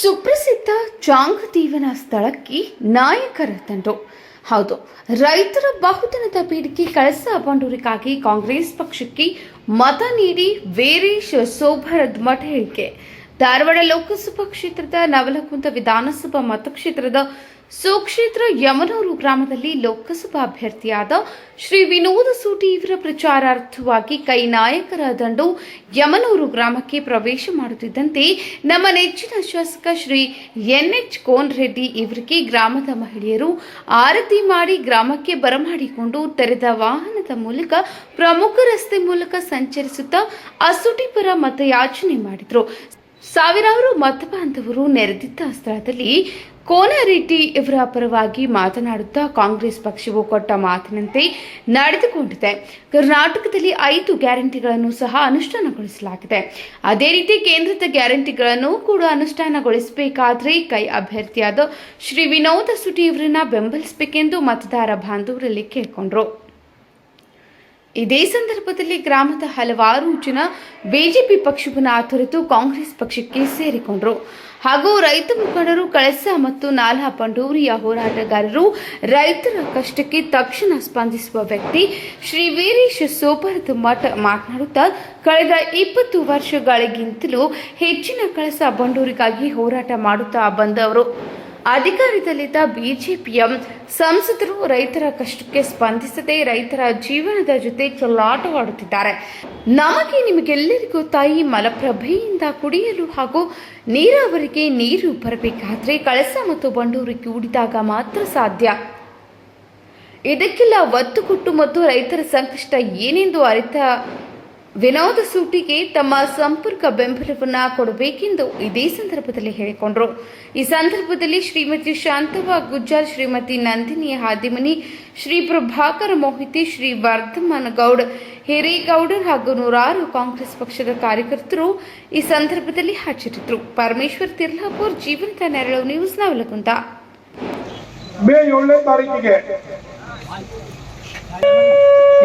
ಸುಪ್ರಸಿದ್ಧ ಜಾಂಗದೀವನ ಸ್ಥಳಕ್ಕೆ ನಾಯಕರ ತಂಡು. ಹೌದು, ರೈತರ ಬಹುದಿನದ ಬೇಡಿಕೆ ಕಳಸ ಬಂಡೂರಿಗಾಗಿ ಕಾಂಗ್ರೆಸ್ ಪಕ್ಷಕ್ಕೆ ಮತ ನೀಡಿ ವೀರೇಶ್ ಸೋಭರದ್ ಮಠ ಹೇಳಿಕೆ. ಧಾರವಾಡ ಲೋಕಸಭಾ ಕ್ಷೇತ್ರದ ನವಲಗುಂದ ವಿಧಾನಸಭಾ ಮತಕ್ಷೇತ್ರದ ಸುಕ್ಷೇತ್ರ ಯಮನೂರು ಗ್ರಾಮದಲ್ಲಿ ಲೋಕಸಭಾ ಅಭ್ಯರ್ಥಿಯಾದ ಶ್ರೀ ವಿನೋದ ಸೂಟಿ ಇವರ ಪ್ರಚಾರಾರ್ಥವಾಗಿ ಕೈ ನಾಯಕರ ದಂಡು ಯಮನೂರು ಗ್ರಾಮಕ್ಕೆ ಪ್ರವೇಶ ಮಾಡುತ್ತಿದ್ದಂತೆ ನಮ್ಮ ನೆಚ್ಚಿನ ಶಾಸಕ ಶ್ರೀ ಎನ್ ಎಚ್ ಕೋನ್ ರೆಡ್ಡಿ ಇವರಿಗೆ ಗ್ರಾಮದ ಮಹಿಳೆಯರು ಆರತಿ ಮಾಡಿ ಗ್ರಾಮಕ್ಕೆ ಬರಮಾಡಿಕೊಂಡು ತೆರೆದ ವಾಹನದ ಮೂಲಕ ಪ್ರಮುಖ ರಸ್ತೆ ಮೂಲಕ ಸಂಚರಿಸುತ್ತಾ ಅಸುಟಿ ಪರ ಮತಯಾಚನೆ ಮಾಡಿದರು. ಸಾವಿರಾರು ಮತ ಬಾಂಧವರು ನೆರೆದಿದ್ದ ಸ್ಥಳದಲ್ಲಿ ಕೋನರೆಡ್ಡಿ ಇವರ ಪರವಾಗಿ ಮಾತನಾಡುತ್ತಾ ಕಾಂಗ್ರೆಸ್ ಪಕ್ಷವು ಕೊಟ್ಟ ಮಾತಿನಂತೆ ನಡೆದುಕೊಂಡಿದೆ. ಕರ್ನಾಟಕದಲ್ಲಿ ಐದು ಗ್ಯಾರಂಟಿಗಳನ್ನು ಸಹ ಅನುಷ್ಠಾನಗೊಳಿಸಲಾಗಿದೆ. ಅದೇ ರೀತಿ ಕೇಂದ್ರದ ಗ್ಯಾರಂಟಿಗಳನ್ನು ಕೂಡ ಅನುಷ್ಠಾನಗೊಳಿಸಬೇಕಾದ್ರೆ ಕೈ ಅಭ್ಯರ್ಥಿಯಾದ ಶ್ರೀ ವಿನೋದ ಸುಟಿ ಇವರನ್ನ ಬೆಂಬಲಿಸಬೇಕೆಂದು ಮತದಾರ ಬಾಂಧವರಲ್ಲಿ ಕೇಳಿಕೊಂಡ್ರು. ಇದೇ ಸಂದರ್ಭದಲ್ಲಿ ಗ್ರಾಮದ ಹಲವಾರು ಜನ ಬಿಜೆಪಿ ಪಕ್ಷವನ್ನು ತೊರೆದು ಕಾಂಗ್ರೆಸ್ ಪಕ್ಷಕ್ಕೆ ಸೇರಿಕೊಂಡರು. ಹಾಗೂ ರೈತ ಮುಖಂಡರು ಕಳಸ ಮತ್ತು ನಾಲಾ ಬಂಡೂರಿಯ ಹೋರಾಟಗಾರರು ರೈತರ ಕಷ್ಟಕ್ಕೆ ತಕ್ಷಣ ಸ್ಪಂದಿಸುವ ವ್ಯಕ್ತಿ ಶ್ರೀ ವೀರೇಶ್ ಸೋಪರದ ಮಠ ಮಾತನಾಡುತ್ತಾ ಕಳೆದ ಇಪ್ಪತ್ತು ವರ್ಷಗಳಿಗಿಂತಲೂ ಹೆಚ್ಚಿನ ಕಳಸ ಬಂಡೂರಿಗಾಗಿ ಹೋರಾಟ ಮಾಡುತ್ತಾ ಬಂದವರು. ಅಧಿಕಾರದಲ್ಲಿದ್ದ ಬಿಜೆಪಿಯ ಸಂಸದರು ರೈತರ ಕಷ್ಟಕ್ಕೆ ಸ್ಪಂದಿಸದೆ ರೈತರ ಜೀವನದ ಜೊತೆ ಚಲ್ಲಾಟವಾಡುತ್ತಿದ್ದಾರೆ. ನಮಗೆ ನಿಮಗೆಲ್ಲರಿಗೂ ತಾಯಿ ಮಲಪ್ರಭೆಯಿಂದ ಕುಡಿಯಲು ಹಾಗೂ ನೀರಾವರಿಗೆ ನೀರು ಬರಬೇಕಾದ್ರೆ ಕಳಸ ಮತ್ತು ಬಂಡೂರು ಕೂಡಿದಾಗ ಮಾತ್ರ ಸಾಧ್ಯ. ಇದಕ್ಕೆಲ್ಲ ಒತ್ತು ಕೊಟ್ಟು ಮತ್ತು ರೈತರ ಸಂಕಷ್ಟ ಏನೆಂದು ಅರಿತ ವಿನೋದ ಸೂಟಿಗೆ ತಮ್ಮ ಸಂಪರ್ಕ ಬೆಂಬಲವನ್ನು ಕೊಡಬೇಕೆಂದು ಇದೇ ಸಂದರ್ಭದಲ್ಲಿ ಹೇಳಿಕೊಂಡರು. ಈ ಸಂದರ್ಭದಲ್ಲಿ ಶ್ರೀಮತಿ ಶಾಂತವ ಗುಜ್ಜಾರ್ ಶ್ರೀಮತಿ ನಂದಿನಿ ಹಾದಿಮನಿ, ಶ್ರೀ ಪ್ರಭಾಕರ್ ಮೋಹಿತಿ, ಶ್ರೀ ವರ್ಧಮಾನ ಗೌಡ್ ಹಿರೇಗೌಡರ್ ಹಾಗೂ ನೂರಾರು ಕಾಂಗ್ರೆಸ್ ಪಕ್ಷದ ಕಾರ್ಯಕರ್ತರು ಈ ಸಂದರ್ಭದಲ್ಲಿ ಹಾಜರಿದ್ದರು. ಪರಮೇಶ್ವರ್ ತಿರ್ಲಾಪುರ್, ಜೀವಂತ ನೆರಳು ನ್ಯೂಸ್ ನವಲಗುಂದ. ಮೇ ಏಳನೇ ತಾರೀಕಿಗೆ.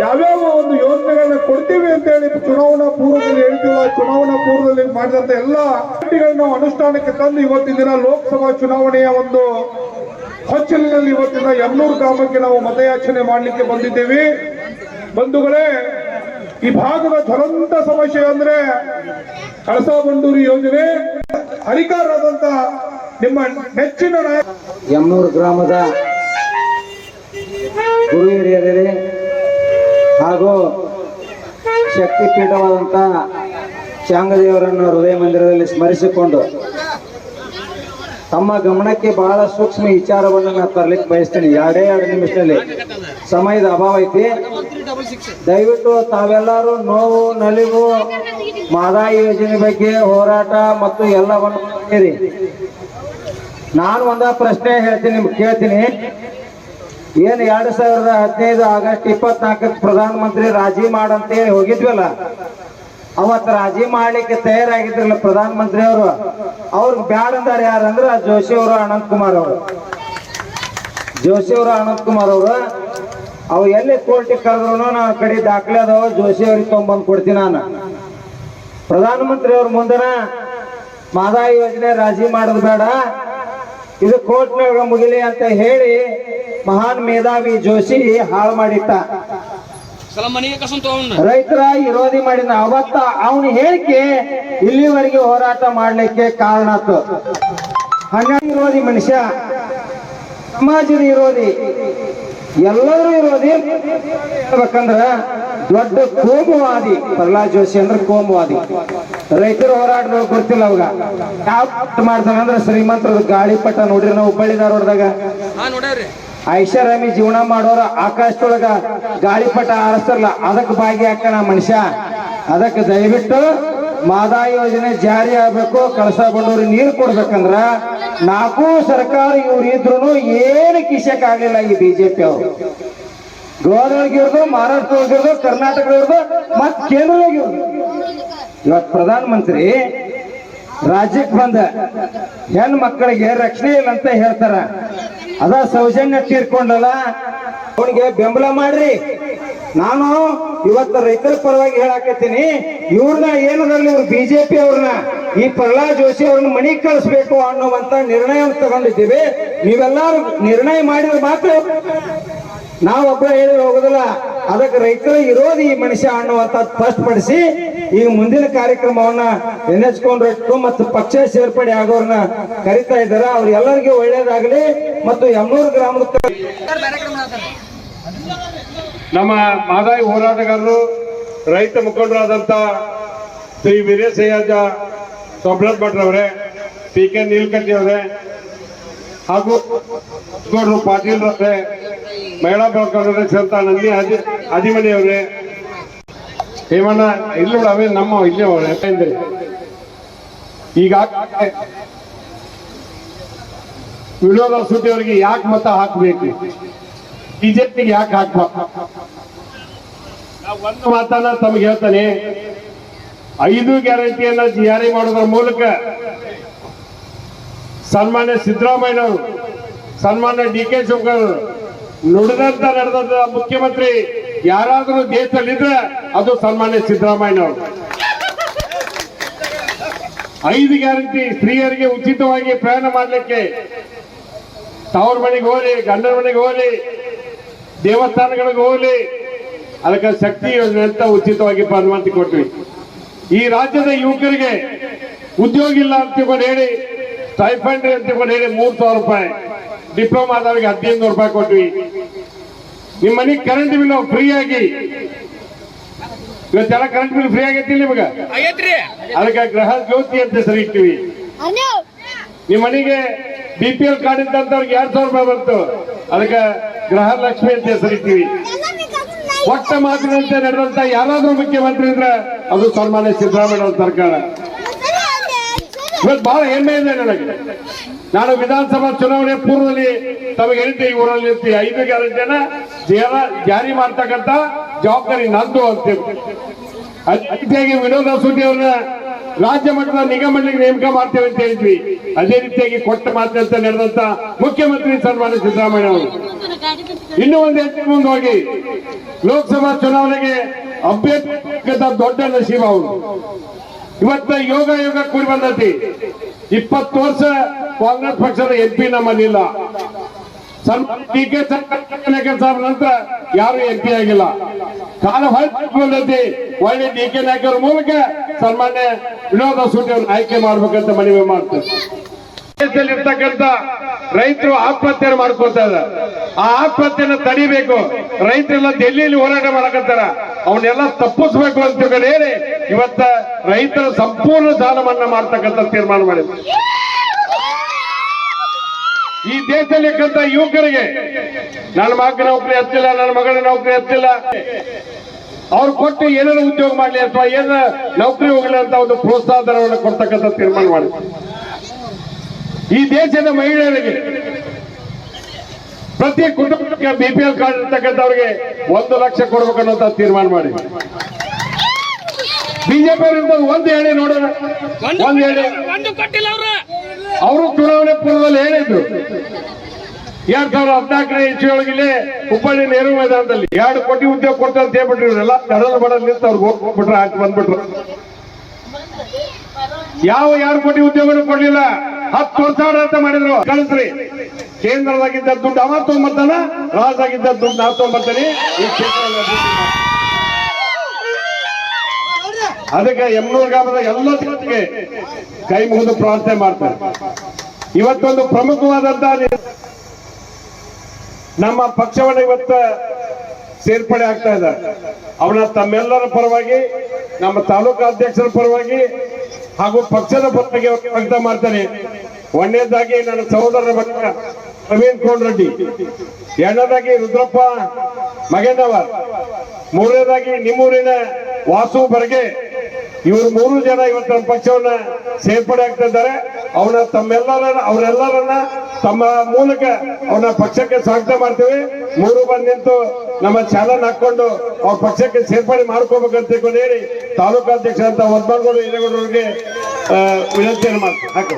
ಯಾವ್ಯಾವ ಒಂದು ಯೋಜನೆಗಳನ್ನ ಕೊಡ್ತೀವಿ ಅಂತ ಹೇಳಿ ಚುನಾವಣಾ ಪೂರ್ವದಲ್ಲಿ ಹೇಳ್ತಿಲ್ಲ, ಚುನಾವಣಾ ಪೂರ್ವದಲ್ಲಿ ಮಾಡಿದಂತ ಎಲ್ಲ ನಾವು ಅನುಷ್ಠಾನಕ್ಕೆ ತಂದು ಇವತ್ತಿನ ದಿನ ಲೋಕಸಭಾ ಚುನಾವಣೆಯ ಒಂದು ಹೊಚ್ಚಲಿನಲ್ಲಿ ಇವತ್ತಿನ ಎಂಬೂರು ಗ್ರಾಮಕ್ಕೆ ನಾವು ಮತಯಾಚನೆ ಮಾಡಲಿಕ್ಕೆ ಬಂದಿದ್ದೇವೆ. ಬಂಧುಗಳೇ, ಈ ಭಾಗದ ಜ್ವಲಂತ ಸಮಸ್ಯೆ ಅಂದ್ರೆ ಕಳಸಾ ಬಂಡೂರಿ ಯೋಜನೆ ಅಧಿಕಾರರಾದಂತ ನಿಮ್ಮ ನೆಚ್ಚಿನ ಯಮ್ಮೂರು ಗ್ರಾಮದ ಗುರು ಹಿರಿಯರೇ ಹಾಗೂ ಶಕ್ತಿಪೀಠವಾದಂಥ ಚಾಂಗದೇವರನ್ನು ಹೃದಯ ಮಂದಿರದಲ್ಲಿ ಸ್ಮರಿಸಿಕೊಂಡು ತಮ್ಮ ಗಮನಕ್ಕೆ ಬಹಳ ಸೂಕ್ಷ್ಮ ವಿಚಾರವನ್ನು ನಾನು ತರಲಿಕ್ಕೆ ಬಯಸ್ತೀನಿ. ಎರಡೇ ಎರಡು ನಿಮಿಷದಲ್ಲಿ ಸಮಯದ ಅಭಾವ ಐತಿ. ದಯವಿಟ್ಟು ತಾವೆಲ್ಲರೂ ನೋವು, ನಲಿವು ಮಾದಾಯಿ ಯೋಜನೆ ಬಗ್ಗೆ ಹೋರಾಟ ಮತ್ತು ಎಲ್ಲವನ್ನು ಕೇಳಿ. ನಾನು ಒಂದ ಪ್ರಶ್ನೆ ಹೇಳ್ತೀನಿ ನಿಮ್ಗೆ ಕೇಳ್ತೀನಿ. ಏನ್ ಎರಡ್ ಸಾವಿರದ ಹದಿನೈದು ಆಗಸ್ಟ್ ಇಪ್ಪತ್ನಾಲ್ಕಕ್ಕೆ ಪ್ರಧಾನಮಂತ್ರಿ ರಾಜಿ ಮಾಡಂತೇಳಿ ಹೋಗಿದ್ವಲ್ಲ, ಅವತ್ತು ರಾಜಿ ಮಾಡ್ಲಿಕ್ಕೆ ತಯಾರಾಗಿದ್ರಲ್ಲ ಪ್ರಧಾನಮಂತ್ರಿ ಅವರು, ಅವ್ರಿಗೆ ಬ್ಯಾಡ ಅಂದಾರ ಯಾರಂದ್ರ ಜೋಶಿ ಅವರು, ಅನಂತ್ ಕುಮಾರ್ ಅವರು. ಜೋಶಿ ಅವರು, ಅನಂತ್ ಕುಮಾರ್ ಅವರು, ಅವು ಎಲ್ಲಿ ಕೋರ್ಟಿಗೆ ಕರೆದ್ರು ನಾನು ಕಡೆ ದಾಖಲೆ ಅದಾವ, ಜೋಶಿ ಅವ್ರಿಗೆ ತೊಗೊಂಬಂದು ಕೊಡ್ತೀನಿ ನಾನು. ಪ್ರಧಾನಮಂತ್ರಿ ಅವ್ರ ಮುಂದನ ಮಾದಾಯಿ ಯೋಜನೆ ರಾಜಿ ಮಾಡೋದು ಬೇಡ, ಇದು ಕೋರ್ಟ್ನಾಗ ಮುಗಿಲಿ ಅಂತ ಹೇಳಿ ಮಹಾನ್ ಮೇಧಾವಿ ಜೋಶಿ ಹಾಳು ಮಾಡಿಟ್ಟ. ರೈತರ ವಿರೋಧಿ ಮಾಡಿದ ಅವತ್ತ ಅವನ ಹೇಳಿಕೆ ಇಲ್ಲಿವರೆಗೆ ಹೋರಾಟ ಮಾಡ್ಲಿಕ್ಕೆ ಕಾರಣ ಆತು. ಹಂಗಾಗಿ ವಿರೋಧಿ ಮನುಷ್ಯ ಸಮಾಜದ ವಿರೋಧಿ ಎಲ್ಲರೂ ವಿರೋಧಿ. ಹೇಳ್ಬೇಕಂದ್ರ ದೊಡ್ಡ ಕೋಮುವಾದಿ ಪ್ರಹ್ಲಾದ್ ಜೋಶಿ ಅಂದ್ರೆ ಕೋಮುವಾದಿ. ರೈತರ ಹೋರಾಟಗಳು ಗೊತ್ತಿಲ್ಲ ಅವಾಗ. ಯಾವ ಮಾಡ್ತಾನಂದ್ರ ಶ್ರೀಮಂತರದ ಗಾಳಿಪಟ ನೋಡ್ರಿ ನಾವು ಹುಬ್ಬಳ್ಳಿ ಧಾರವಾಡದಾಗ ಐಷಾರಾಮಿ ಜೀವನ ಮಾಡೋರು ಆಕಾಶದೊಳಗ ಗಾಳಿಪಟ ಆರಿಸ್ತಾರಲ್ಲ, ಅದಕ್ಕೆ ಭಾಗಿಯಾಕಣ ಮನುಷ್ಯ. ಅದಕ್ಕೆ ದಯವಿಟ್ಟು ಮಾದಾ ಯೋಜನೆ ಜಾರಿ ಆಗ್ಬೇಕು, ಕಳಸ ಬಂಡೂರಿ ನೀರು ಕೊಡ್ಬೇಕಂದ್ರ ನಾಲ್ಕು ಸರ್ಕಾರ ಇವ್ರು ಇದ್ರು ಏನು ಕಿಶಕ್ ಆಗ್ಲಿಲ್ಲ ಈ ಬಿಜೆಪಿ ಅವರು. ಗೋವಾದೊಳಗಿರ್ದು ಮಹಾರಾಷ್ಟ್ರದೊಳಗಿರ್ದು ಕರ್ನಾಟಕದವ್ರದ್ದು ಮತ್ ಕೇಂದ್ರದೊಳಗಿರೋದು ಇವತ್ತು ಪ್ರಧಾನ ಮಂತ್ರಿ ರಾಜ್ಯಕ್ಕೆ ಬಂದ ಹೆಣ್ಮಕ್ಳಿಗೆ ರಕ್ಷಣೆ ಇಲ್ಲ ಅಂತ ಹೇಳ್ತಾರ. ಅದ ಸೌಜನ್ಯ ತೀರ್ಕೊಂಡಲ್ಲ, ಅವನಿಗೆ ಬೆಂಬಲ ಮಾಡ್ರಿ. ನಾನು ಇವತ್ತು ರೈತರ ಪರವಾಗಿ ಹೇಳಾಕತ್ತೀನಿ, ಇವ್ರನ್ನ ಏನದಲ್ಲಿ ಇವ್ರು ಬಿಜೆಪಿ ಅವ್ರನ್ನ, ಈ ಪ್ರಹ್ಲಾದ್ ಜೋಶಿ ಅವ್ರನ್ನ ಮನೆ ಕಳಿಸ್ಬೇಕು ಅನ್ನುವಂತ ನಿರ್ಣಯ ತಗೊಂಡಿದ್ದೀವಿ. ನೀವೆಲ್ಲಾರು ನಿರ್ಣಯ ಮಾಡಿದ್ರೆ ಮಾತ್ರ ನಾವೊಬ್ಬ ಹೇಳಿ ಹೋಗುದಿಲ್ಲ. ಅದಕ್ಕೆ ರೈತರ ಇರೋದು ಈ ಮನುಷ್ಯ ಅನ್ನುವಂತ ಸ್ಪಷ್ಟಪಡಿಸಿ ಈಗ ಮುಂದಿನ ಕಾರ್ಯಕ್ರಮವನ್ನ ಕೊಂಡ್ರಟ್ಟು ಮತ್ತು ಪಕ್ಷ ಸೇರ್ಪಡೆ ಆಗೋರ್ನ ಕರಿತಾ ಇದ್ದಾರೆ. ಎಲ್ಲರಿಗೂ ಒಳ್ಳೇದಾಗಲಿ ಮತ್ತು ಯಮನೂರು ಗ್ರಾಮದ ನಮ್ಮ ಮಾದಾಯಿ ಹೋರಾಟಗಾರರು, ರೈತ ಮುಖಂಡರಾದಂತ ಶ್ರೀ ವೀರೇಶಯ್ಯಾಜ ಸೊಬ್ರತ್ ಭಟ್ರವರೇ ಪಿ ಕೆ ನೀಲ್ಕಂಠಿ ಅವರೇ, ಹಾಗೂ ಪಾಟೀಲ್ ಅವರೇ ಮಹಿಳಾ ಬಳಕೆ ಸಂತ ನಂದಿ ಅಜಿ ಅಜಿಮನಿ ಅವರೇ ಹೇಮಣ್ಣ ಇಲ್ಲ ಅವೇ ನಮ್ಮ ಇಲ್ಲೇ ಈಗ ವಿನೋದ ಸುದ್ದಿ ಅವರಿಗೆ ಯಾಕೆ ಮತ ಹಾಕಬೇಕು? ಬಿಜೆಪಿಗೆ ಯಾಕೆ ಹಾಕ್ಬೇಕು ಒಂದು ಮಾತನ್ನ ತಮಗೆ ಹೇಳ್ತಾನೆ. ಐದು ಗ್ಯಾರಂಟಿಯನ್ನ ಜಾರಿ ಮಾಡೋದ್ರ ಮೂಲಕ ಸನ್ಮಾನ್ಯ ಸಿದ್ದರಾಮಯ್ಯನವರು, ಸನ್ಮಾನ್ಯ ಡಿ ಕೆ ಶಿವಕುಮಾರ್ ನುಡಿದಂತ ನಡೆದಂತ ಮುಖ್ಯಮಂತ್ರಿ ಯಾರಾದರೂ ದೇಶದಲ್ಲಿದ್ರೆ ಅದು ಸನ್ಮಾನ್ಯ ಸಿದ್ದರಾಮಯ್ಯನವರು. ಐದು ಗ್ಯಾರಂಟಿ ಸ್ತ್ರೀಯರಿಗೆ ಉಚಿತವಾಗಿ ಪ್ರಯಾಣ ಮಾಡಲಿಕ್ಕೆ. ತವ್ರ ಮನೆಗೆ ಹೋಗ್ಲಿ, ಗಂಡನ ಮನೆಗೆ ಹೋಗಲಿ, ದೇವಸ್ಥಾನಗಳಿಗೆ ಹೋಗಲಿ. ಅದಕ್ಕೆ ಶಕ್ತಿ ಯೋಜನೆ ಅಂತ ಉಚಿತವಾಗಿ ಪರಮಾತಿ ಕೊಟ್ವಿ ಈ ರಾಜ್ಯದ ಯುವಕರಿಗೆ ಉದ್ಯೋಗ ಇಲ್ಲ ಅಂತ ತಿಳ್ಕೊಂಡು ಹೇಳಿ, ಸ್ಟೈಫಂಡ್ ಅಂತ ತಿಳ್ಕೊಂಡು ಹೇಳಿ ಮೂರು ಸಾವಿರ ರೂಪಾಯಿ ಡಿಪ್ಲೊಮಾದವರಿಗೆ ಹದಿನೈದು ರೂಪಾಯಿ ಕೊಟ್ವಿ. ನಿಮ್ಮ ಮನೆಗೆ ಕರೆಂಟ್ ಬಿಲ್ ಫ್ರೀ ಆಗಿ. ಇವತ್ತೆಲ್ಲ ಕರೆಂಟ್ ಬಿಲ್ ಫ್ರೀ ಆಗೈತಿ ನಿಮಗ? ಅದಕ್ಕೆ ಗ್ರಹ ಜ್ಯೋತಿ ಅಂತ ಸರಿ ಇಟ್ಟಿವಿ. ನಿಮ್ಮ ಮನೆಗೆ ಬಿ ಪಿ ಎಲ್ ಕಾರ್ಡ್ ಇದ್ದಂತವ್ರಿಗೆ ಎರಡ್ ಸಾವಿರ ರೂಪಾಯಿ ಬಂತು. ಅದಕ್ಕೆ ಗ್ರಹ ಲಕ್ಷ್ಮಿ ಅಂತ ಹೆಸರಿಟ್ಟಿವಿ ಒಟ್ಟ ಮಾತಿನಂತೆ ನಡೆದಂತ ಯಾರಾದ್ರೂ ಮುಖ್ಯಮಂತ್ರಿ ಇದ್ರೆ ಅದು ಸನ್ಮಾನ್ಯ ಸಿದ್ದರಾಮಯ್ಯ ಅವ್ರ ಸರ್ಕಾರ. ಇವತ್ತು ಬಹಳ ಹೆಮ್ಮೆ ಇದೆ ನನಗೆ. ನಾನು ವಿಧಾನಸಭಾ ಚುನಾವಣೆ ಪೂರ್ವದಲ್ಲಿ ತಮಗೆ ಹೇಳ್ತೀವಿ ಈ ಊರಲ್ಲಿ ಐದು ಗ್ಯಾರಂಟಿಯನ್ನ ಜನ- ಜಾರಿ ಮಾಡ್ತಕ್ಕಂತ ಜವಾಬ್ದಾರಿ ನಂದು ಅಂತ ಅತಿಥಿಯಾಗಿ ವಿನೋದ ಸುದ್ದಿ ಅವ್ರನ್ನ ರಾಜ್ಯ ಮಟ್ಟದ ನಿಗಮಗಳಿಗೆ ನೇಮಕ ಮಾಡ್ತೇವೆ ಅಂತ ಹೇಳಿದ್ವಿ. ಅದೇ ರೀತಿಯಾಗಿ ಕೊಟ್ಟ ಅಂತ ನಡೆದಂತ ಮುಖ್ಯಮಂತ್ರಿ ಸನ್ಮಾನ್ಯ ಸಿದ್ದರಾಮಯ್ಯ ಅವರು. ಇನ್ನೂ ಒಂದು ಹೆಜ್ಜೆ ಮುಂದೆ ಹೋಗಿ ಲೋಕಸಭಾ ಚುನಾವಣೆಗೆ ಅಭ್ಯರ್ಥಿ ದೊಡ್ಡ ನಶೀಬ ಅವರು. ಇವತ್ತ ಯೋಗ ಯೋಗ ಕೂಡಿ ಬಂದತಿ. ಇಪ್ಪತ್ತು ವರ್ಷ ಕಾಂಗ್ರೆಸ್ ಪಕ್ಷದ ಎಂ ಪಿ ನಮ್ಮಲ್ಲಿಲ್ಲ. ಡಿ ಕೆ ನಂತರ ಯಾರು ಎಂ ಪಿ ಆಗಿಲ್ಲ. ಕಾಲ ಹೊರಟಿ ಒಳ್ಳೆ ಡಿ ಕೆ ನಾಯಕರ ಮೂಲಕ ಸನ್ಮಾನ್ಯ ವಿನೋದ ಸೂಟಿ ಆಯ್ಕೆ ಮಾಡ್ಬೇಕಂತ ಮನವಿ ಮಾಡ್ತೇವೆ ದೇಶದಲ್ಲಿ ರೈತರು ಆತ್ಮಹತ್ಯೆ ಮಾಡ್ಕೊಳ್ತಾ ಇದ್ದಾರೆ. ಆ ಆತ್ಮಹತ್ಯೆನ ತಡಿಬೇಕು. ರೈತರೆಲ್ಲ ಡೆಲ್ಲಿಯಲ್ಲಿ ಹೋರಾಟ ಮಾಡಕತ್ತಾರ. ಅವನ್ನೆಲ್ಲ ತಪ್ಪಿಸ್ಬೇಕು ಅಂತ ಹೇಳಿ ಇವತ್ತ ರೈತರ ಸಂಪೂರ್ಣ ಸಾಲ ಮನ್ನಾ ಮಾಡ್ತಕ್ಕಂಥ ತೀರ್ಮಾನ ಮಾಡಿದ್ರು. ಈ ದೇಶದಲ್ಲಿ ಯುವಕರಿಗೆ ನನ್ನ ಮಗ ನೌಕರಿ ಹತ್ತಿಲ್ಲ ನನ್ನ ಮಗಳ ನೌಕರಿ ಹತ್ತಿಲ್ಲ ಅವ್ರು ಕೊಟ್ಟು ಏನೇನು ಉದ್ಯೋಗ ಮಾಡ್ಲಿ ಅಥವಾ ಏನ ನೌಕರಿ ಹೋಗಲಿ ಅಂತ ಒಂದು ಪ್ರೋತ್ಸಾಹ ಧನವನ್ನು ಕೊಡ್ತಕ್ಕಂಥ ತೀರ್ಮಾನ ಮಾಡಿ ಈ ದೇಶದ ಮಹಿಳೆಯರಿಗೆ ಪ್ರತಿ ಕುಟುಂಬಕ್ಕೆ ಬಿಪಿಎಲ್ ಕಾರ್ಡ್ ಇರ್ತಕ್ಕಂಥವ್ರಿಗೆ ಒಂದು ಲಕ್ಷ ಕೊಡ್ಬೇಕು ಅನ್ನೋಂತ ತೀರ್ಮಾನ ಮಾಡಿ ಬಿಜೆಪಿ ಅವರಿಂದ ಒಂದು ಹೇಳಿ ನೋಡೋಣ. ಒಂದು ಹೇಳಿ. ಅವ್ರ ಹೇಳಿದ್ರು ಎರಡ್ ಸಾವಿರದ ಹದಿನಾಲ್ಕನೇ ಇಸ್ವಿಯೊಳಗಿಲ್ಲಿ ಹುಬ್ಬಳ್ಳಿ ನೆಹರು ಮೈದಾನದಲ್ಲಿ ಎರಡು ಕೋಟಿ ಉದ್ಯೋಗ ಕೊಡ್ತಾರೆ ಅಂತ ಹೇಳ್ಬಿಟ್ರು ಇವರೆಲ್ಲ. ತಡಲ್ ಬಡಲ್ ನಿಂತ ಅವ್ರಿಗೆ ಹೋಗ್ಬಿಟ್ರೆ, ಹಾಕಿ ಬಂದ್ಬಿಟ್ರು. ಯಾವ ಎರಡು ಕೋಟಿ ಉದ್ಯೋಗನೂ ಕೊಡ್ಲಿಲ್ಲ. ಹತ್ತು ವರ್ಷ ಅಂತ ಮಾಡಿದ್ರು? ಕಳಿಸ್ರಿ. ಕೇಂದ್ರದಾಗಿದ್ದ ದುಡ್ಡು ಅವ ತಗೊಂಬರ್ತಾನ ರಾಜ್ಯದಾಗಿದ್ದ ದುಡ್ಡು ನಾವು ತೊಗೊಂಬರ್ತಾನೆ ಈ ಕ್ಷೇತ್ರದಲ್ಲಿ ಅದಕ್ಕೆ ಎಮ್ನೂರು ಗ್ರಾಮದ ಎಲ್ಲ ಜನತೆಗೆ ಕೈ ಮುಗಿದು ಪ್ರಾರ್ಥನೆ ಮಾಡ್ತಾರೆ. ಇವತ್ತೊಂದು ಪ್ರಮುಖವಾದಂತಹ ನಮ್ಮ ಪಕ್ಷವನ್ನು ಇವತ್ತ ಸೇರ್ಪಡೆ ಆಗ್ತಾ ಇದ್ದಾರೆ. ಅವನ ತಮ್ಮೆಲ್ಲರ ಪರವಾಗಿ, ನಮ್ಮ ತಾಲೂಕು ಅಧ್ಯಕ್ಷರ ಪರವಾಗಿ ಹಾಗೂ ಪಕ್ಷದ ಪರವಾಗಿ ವ್ಯಕ್ತ ಮಾಡ್ತಾರೆ ಒಂದನೇದಾಗಿ ನನ್ನ ಸಹೋದರರ ಬಗ್ಗೆ ಪ್ರವೀಣ್ ಕೋನ್ರೆಡ್ಡಿ, ಎರಡನೇದಾಗಿ ರುದ್ರಪ್ಪ ಮಗೇಂದ್ರವರ್, ಮೂರನೇದಾಗಿ ನಿಮ್ಮೂರಿನ ವಾಸು ಬರ್ಗೆ ಇವರು ಮೂರು ಜನ ಇವತ್ತು ನಮ್ಮ ಪಕ್ಷವನ್ನ ಸೇರ್ಪಡೆ ಆಗ್ತಾ ಇದ್ದಾರೆ ಅವನ ತಮ್ಮೆಲ್ಲರ ಅವರೆಲ್ಲರನ್ನ ತಮ್ಮ ಮೂಲಕ ಅವನ ಪಕ್ಷಕ್ಕೆ ಸ್ವಾಗತ ಮಾಡ್ತೀವಿ. ಮೂರು ಬಂದು ನಿಂತು ನಮ್ಮ ಚಾಲನ್ ಹಾಕೊಂಡು ಅವ್ರ ಪಕ್ಷಕ್ಕೆ ಸೇರ್ಪಡೆ ಮಾಡ್ಕೋಬೇಕಂತ ಹೇಳಿ ತಾಲೂಕು ಅಧ್ಯಕ್ಷ ಅಂತ ಒದ್ಬಾರ್ಗೋಡು ಹಿರೇಗೌಡರಿಗೆ ವಿನಂತಿಯನ್ನು ಮಾಡ್ತಾರೆ ಹಾಕಿ.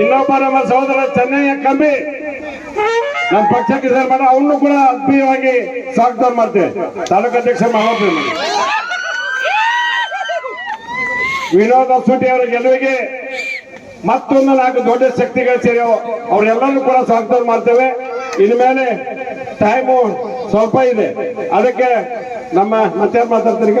ಇನ್ನೊಬ್ಬ ನಮ್ಮ ಸಹೋದರ ಚೆನ್ನಯ್ಯ ಕಂಬಿ. ನಮ್ಮ ಪಕ್ಷಕ್ಕೆ ಸೇರ್ಮಾಡ ಅವನು ಕೂಡ ಆತ್ಮೀಯವಾಗಿ ಸ್ವಾಗತ ಮಾಡ್ತೇವೆ. ತಾಲೂಕು ಅಧ್ಯಕ್ಷ ಮಾಡ್ತೇವೆ ವಿನೋದ ಸೂಟಿ ಅವರ ಗೆಲುವಿಗೆ ಮತ್ತೊಂದು ನಾಲ್ಕು ದೊಡ್ಡ ಶಕ್ತಿಗಳು ಸೇರಿ ಅವರೆಲ್ಲರೂ ಕೂಡ ಸ್ವಾಗತ ಮಾಡ್ತೇವೆ. ಇನ್ಮೇಲೆ ಟೈಮು ಸ್ವಲ್ಪ ಇದೆ. ಅದಕ್ಕೆ ನಮ್ಮ ಮತ್ತೆ ಮಾತಾಡ್ತಾರೆ ಈಗ?